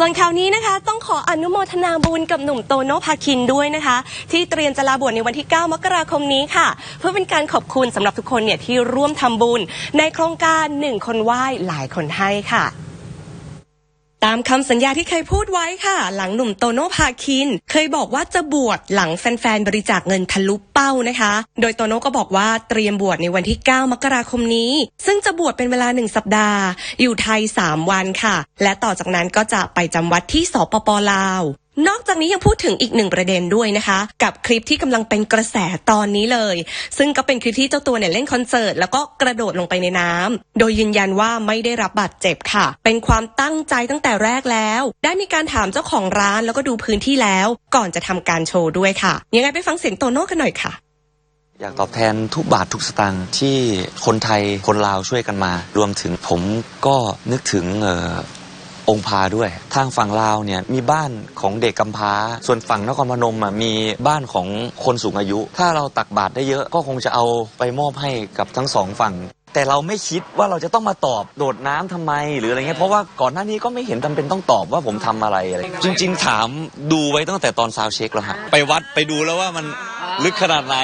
ส่วนคราวนี้นะคะต้องขออนุโมทนาบุญกับหนุ่มโตโนภาคินด้วยนะคะ ที่เตรียมจะลาบวชในวันที่ 9 มกราคมนี้ค่ะ เพื่อเป็นการขอบคุณสำหรับทุกคนเนี่ยที่ร่วมทำบุญ ในโครงการหนึ่งคนไหว้หลายคนให้ค่ะ ตามคำสัญญาที่เคยพูดไว้ค่ะ หลังหนุ่มโตโน่พาคิน เคยบอกว่าจะบวชหลังแฟนๆ บริจาคเงินทะลุเป้านะคะ โดยโตโน่ก็บอกว่าเตรียมบวชในวันที่ 9 มกราคมนี้ ซึ่งจะบวชเป็นเวลาหนึ่งสัปดาห์ อยู่ไทย 3 วันค่ะ และต่อจากนั้นก็จะไปจำวัดที่สปปลาว นอกจากนี้ยังพูดถึงอีกหนึ่งประเด็นด้วยนะคะ กับคลิปที่กำลังเป็นกระแสตอนนี้เลย ซึ่งก็เป็นคลิปที่เจ้าตัวเนี่ยเล่นคอนเสิร์ตแล้วก็กระโดดลงไปในน้ำโดยยืนยันว่าไม่ได้รับบาดเจ็บค่ะ เป็นความตั้งใจตั้งแต่แรกแล้ว ได้มีการถามเจ้าของร้านแล้วก็ดูพื้นที่แล้ว ก่อนจะทำการโชว์ด้วยค่ะ ยังไงไปฟังเสียงโตโน่กันหน่อยค่ะอยากตอบแทนทุกบาททุกสตางค์ที่คนไทยคนลาวช่วยกันมา รวมถึงผมก็นึกถึง องค์พาด้วย ทางฝั่งลาวเนี่ยมีบ้านของเด็กกำพร้า ส่วนฝั่งนครพนมอะมีบ้านของคนสูงอายุ ถ้าเราตักบาตรได้เยอะก็คงจะเอาไปมอบให้กับทั้งสองฝั่งแต่เราไม่คิดว่าเราจะต้องมาตอบโดดน้ำทำไมหรืออะไรเงี้ยเพราะว่าก่อนหน้านี้ก็ไม่เห็นจำเป็นต้องตอบว่าผมทำอะไรอะไร จริง ๆ ถามดูไว้ตั้งแต่ตอนซาวเช็คแล้วฮะไปวัดไปดูแล้วว่ามันลึกขนาดไหน